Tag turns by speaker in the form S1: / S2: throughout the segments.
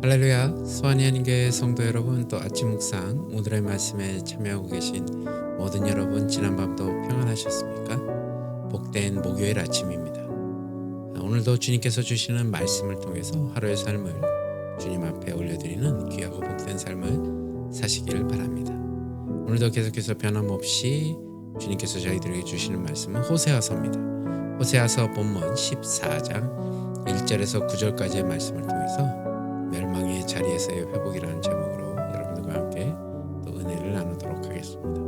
S1: 할렐루야. 수완이 하나님교회 성도 여러분 또 아침 묵상 오늘의 말씀에 참여하고 계신 모든 여러분 지난밤도 평안하셨습니까? 복된 목요일 아침입니다. 오늘도 주님께서 주시는 말씀을 통해서 하루의 삶을 주님 앞에 올려드리는 귀하고 복된 삶을 사시기를 바랍니다. 오늘도 계속해서 변함없이 주님께서 저희들에게 주시는 말씀은 호세아서입니다. 호세아서 본문 14장 1절에서 9절까지의 말씀을 통해서 자리에서의 회복이라는 제목으로 여러분들과 함께 또 은혜를 나누도록 하겠습니다.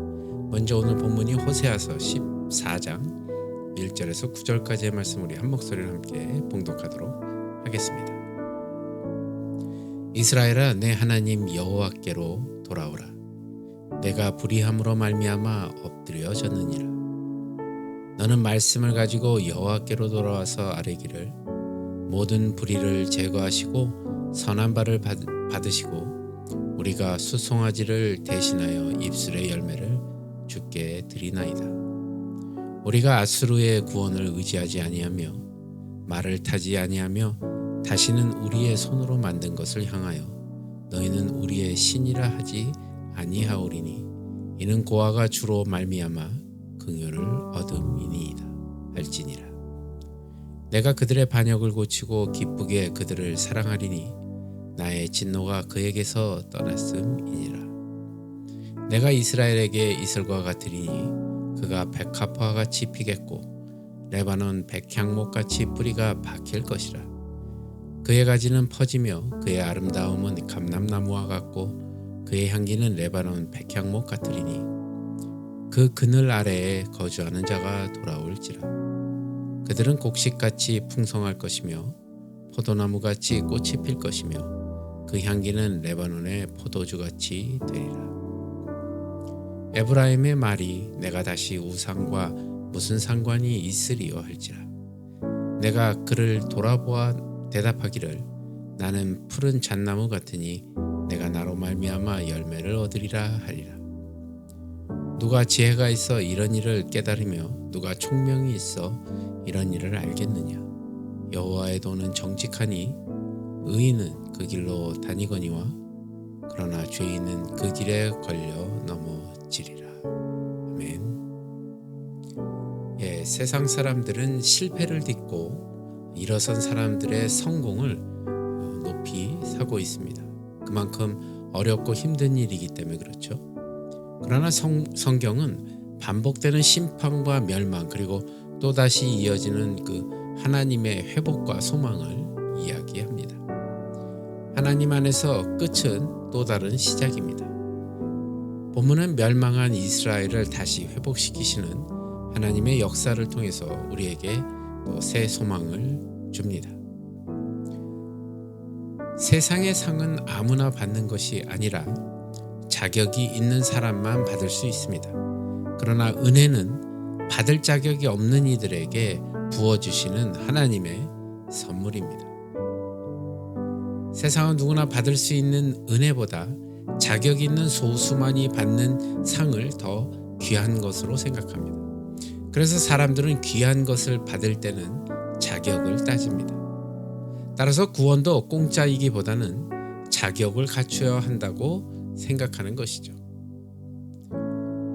S1: 먼저 오늘 본문이 호세아서 14장 1절에서 9절까지의 말씀 우리 한 목소리로 함께 봉독하도록 하겠습니다. 이스라엘아 내 하나님 여호와께로 돌아오라 내가 불의함으로 말미암아 엎드려졌느니라 너는 말씀을 가지고 여호와께로 돌아와서 아뢰기를 모든 불의를 제거하시고 선한 받, 받으시고 우리가 수송아지를 대신하여 입술의 열매를 주께 드리나이다. 우리가 아수르의 구원을 의지하지 아니하며 말을 타지 아니하며 다시는 우리의 손으로 만든 것을 향하여 너희는 우리의 신이라 하지 아니하오리니 이는 고아가 주로 말미암아 긍휼을 얻음이니이다 할지니라. 내가 그들의 반역을 고치고 기쁘게 그들을 사랑하리니 나의 진노가 그에게서 떠났음이니라. 내가 이스라엘에게 이슬과 같으리니 그가 백합화 같이 피겠고 레바논 백향목 같이 뿌리가 박힐 것이라. 그의 가지는 퍼지며 그의 아름다움은 감람나무와 같고 그의 향기는 레바논 백향목 같으리니 그 그늘 아래에 거주하는 자가 돌아올지라. 그들은 곡식같이 풍성할 것이며 포도나무같이 꽃이 필 것이며 그 향기는 레바논의 포도주같이 되리라. 에브라임의 말이 내가 다시 우상과 무슨 상관이 있으리요 할지라. 내가 그를 돌아보아 대답하기를 나는 푸른 잣나무 같으니 내가 나로 말미암아 열매를 얻으리라 하리라. 누가 지혜가 있어 이런 일을 깨달으며 누가 총명이 있어 이런 일을 알겠느냐? 여호와의 도는 정직하니 의인은 그 길로 다니거니와 그러나 죄인은 그 길에 걸려 넘어지리라. 아멘. 예, 세상 사람들은 실패를 딛고 일어선 사람들의 성공을 어, 높이 사고 있습니다. 그만큼 어렵고 힘든 일이기 때문에 그렇죠. 그러나 성, 성경은 반복되는 심판과 멸망 그리고 또다시 이어지는 그 하나님의 회복과 소망을 이야기합니다. 하나님 안에서 끝은 또 다른 시작입니다. 본문은 멸망한 이스라엘을 다시 회복시키시는 하나님의 역사를 통해서 우리에게 또 새 소망을 줍니다. 세상의 상은 아무나 받는 것이 아니라 자격이 있는 사람만 받을 수 있습니다. 그러나 은혜는 받을 자격이 없는 이들에게 부어주시는 하나님의 선물입니다. 세상은 누구나 받을 수 있는 은혜보다 자격 있는 소수만이 받는 상을 더 귀한 것으로 생각합니다. 그래서 사람들은 귀한 것을 받을 때는 자격을 따집니다. 따라서 구원도 공짜이기보다는 자격을 갖추어야 한다고 생각하는 것이죠.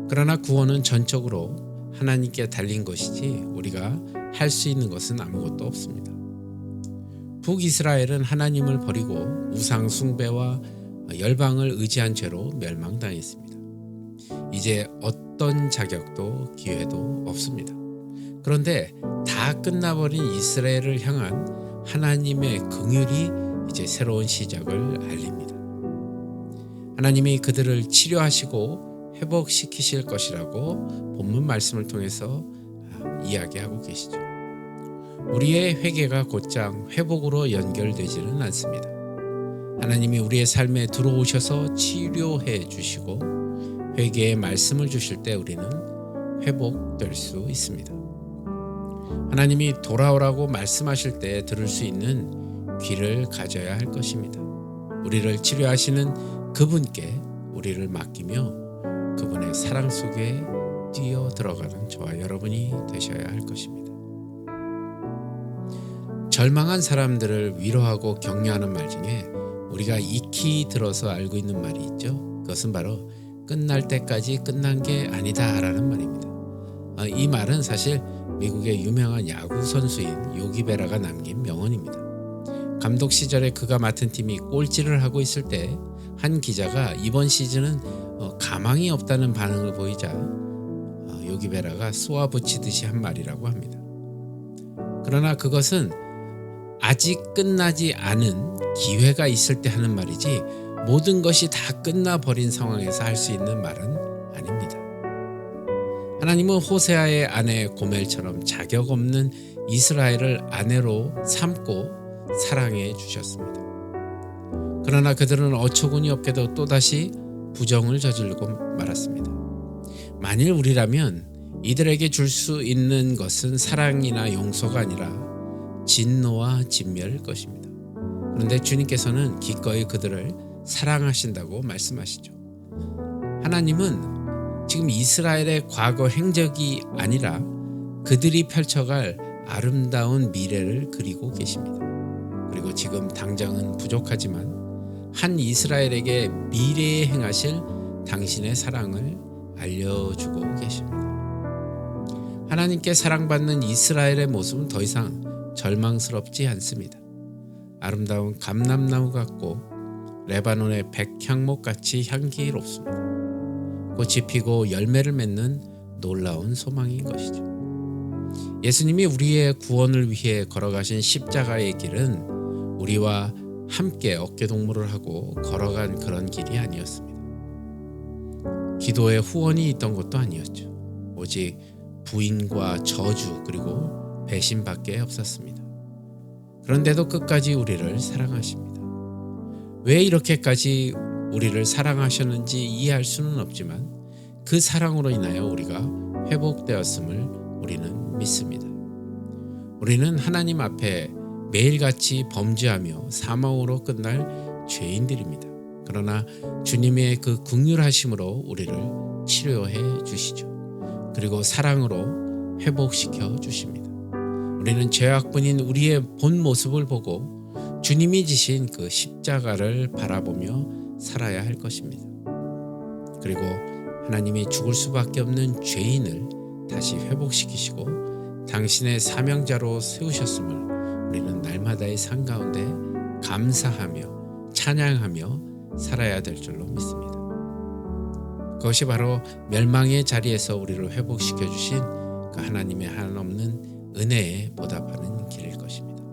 S1: 그러나 구원은 전적으로 하나님께 달린 것이지 우리가 할 수 있는 것은 아무것도 없습니다. 북이스라엘은 하나님을 버리고 우상 숭배와 열방을 의지한 죄로 멸망당했습니다. 이제 어떤 자격도 기회도 없습니다. 그런데 다 끝나버린 이스라엘을 향한 하나님의 긍휼이 이제 새로운 시작을 알립니다. 하나님이 그들을 치료하시고 회복시키실 것이라고 본문 말씀을 통해서 이야기하고 계시죠. 우리의 회개가 곧장 회복으로 연결되지는 않습니다. 하나님이 우리의 삶에 들어오셔서 치료해 주시고 회개의 말씀을 주실 때 우리는 회복될 수 있습니다. 하나님이 돌아오라고 말씀하실 때 들을 수 있는 귀를 가져야 할 것입니다. 우리를 치료하시는 그분께 우리를 맡기며 그분의 사랑 속에 뛰어 들어가는 저와 여러분이 되셔야 할 것입니다. 절망한 사람들을 위로하고 격려하는 말 중에 우리가 익히 들어서 알고 있는 말이 있죠. 그것은 바로 끝날 때까지 끝난 게 아니다라는 말입니다. 아, 이 말은 사실 미국의 유명한 야구 선수인 요기베라가 남긴 명언입니다. 감독 시절에 그가 맡은 팀이 꼴찌를 하고 있을 때 한 기자가 이번 시즌은 어, 가망이 없다는 반응을 보이자 어, 요기베라가 쏘아붙이듯이 한 말이라고 합니다. 그러나 그것은 아직 끝나지 않은 기회가 있을 때 하는 말이지 모든 것이 다 끝나버린 상황에서 할 수 있는 말은 아닙니다. 하나님은 호세아의 아내 고멜처럼 자격 없는 이스라엘을 아내로 삼고 사랑해 주셨습니다. 그러나 그들은 어처구니 없게도 또다시 부정을 저지르고 말았습니다. 만일 우리라면 이들에게 줄 수 있는 것은 사랑이나 용서가 아니라 진노와 진멸일 것입니다. 그런데 주님께서는 기꺼이 그들을 사랑하신다고 말씀하시죠. 하나님은 지금 이스라엘의 과거 행적이 아니라 그들이 펼쳐갈 아름다운 미래를 그리고 계십니다. 그리고 지금 당장은 부족하지만 한 이스라엘에게 미래에 행하실 당신의 사랑을 알려주고 계십니다. 하나님께 사랑받는 이스라엘의 모습은 더 이상 절망스럽지 않습니다. 아름다운 감람나무 같고 레바논의 백향목 같이 향기롭습니다. 꽃이 피고 열매를 맺는 놀라운 소망인 것이죠. 예수님이 우리의 구원을 위해 걸어가신 십자가의 길은 우리와 함께 어깨 동무를 하고 걸어간 그런 길이 아니었습니다. 기도에 후원이 있던 것도 아니었죠. 오직 부인과 저주 그리고 배신밖에 없었습니다. 그런데도 끝까지 우리를 사랑하십니다. 왜 이렇게까지 우리를 사랑하셨는지 이해할 수는 없지만 그 사랑으로 인하여 우리가 회복되었음을 우리는 믿습니다. 우리는 하나님 앞에 매일같이 범죄하며 사망으로 끝날 죄인들입니다. 그러나 주님의 그 극률하심으로 우리를 치료해 주시죠. 그리고 사랑으로 회복시켜 주십니다. 우리는 죄악분인 우리의 본 모습을 보고 주님이 지신 그 십자가를 바라보며 살아야 할 것입니다. 그리고 하나님이 죽을 수밖에 없는 죄인을 다시 회복시키시고 당신의 사명자로 세우셨음을 우리는 날마다의 삶 가운데 감사하며 찬양하며 살아야 될 줄로 믿습니다. 그것이 바로 멸망의 자리에서 우리를 회복시켜 주신 그 하나님의 한없는 은혜에 보답하는 길일 것입니다.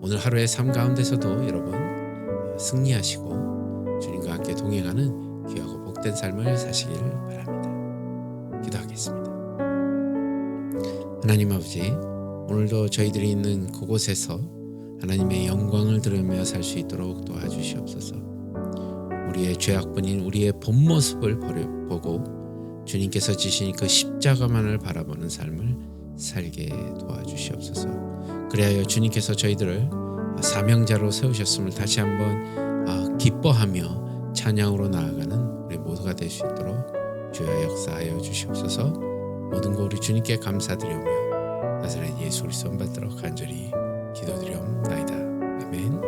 S1: 오늘 하루의 삶 가운데서도 여러분 승리하시고 주님과 함께 동행하는 귀하고 복된 삶을 사시기를 바랍니다. 기도하겠습니다. 하나님 아버지 오늘도 저희들이 있는 그곳에서 하나님의 영광을 들으며 살 수 있도록 도와주시옵소서. 우리의 죄악뿐인 우리의 본 모습을 보고 주님께서 지신 그 십자가만을 바라보는 삶을 살게 도와주시옵소서. 그리하여 주님께서 저희들을 사명자로 세우셨음을 다시 한번 아, 기뻐하며 찬양으로 나아가는 우리 모두가 될 수 있도록 주여 역사하여 주시옵소서. 모든 거 우리 주님께 감사드리며 나사렛 예수 그리스도 받도록 간절히 기도드리옵나이다. 아멘.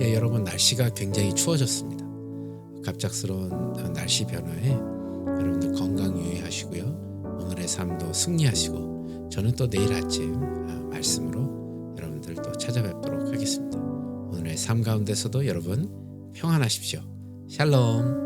S1: 예, 여러분 날씨가 굉장히 추워졌습니다. 갑작스러운 날씨 변화에 여러분들 건강 유의하시고요. 오늘의 삶도 승리하시고 저는 또 내일 아침 아, 말씀으로 여러분들 또 찾아뵙도록 하겠습니다. 오늘의 삶 가운데서도 여러분 평안하십시오. 샬롬.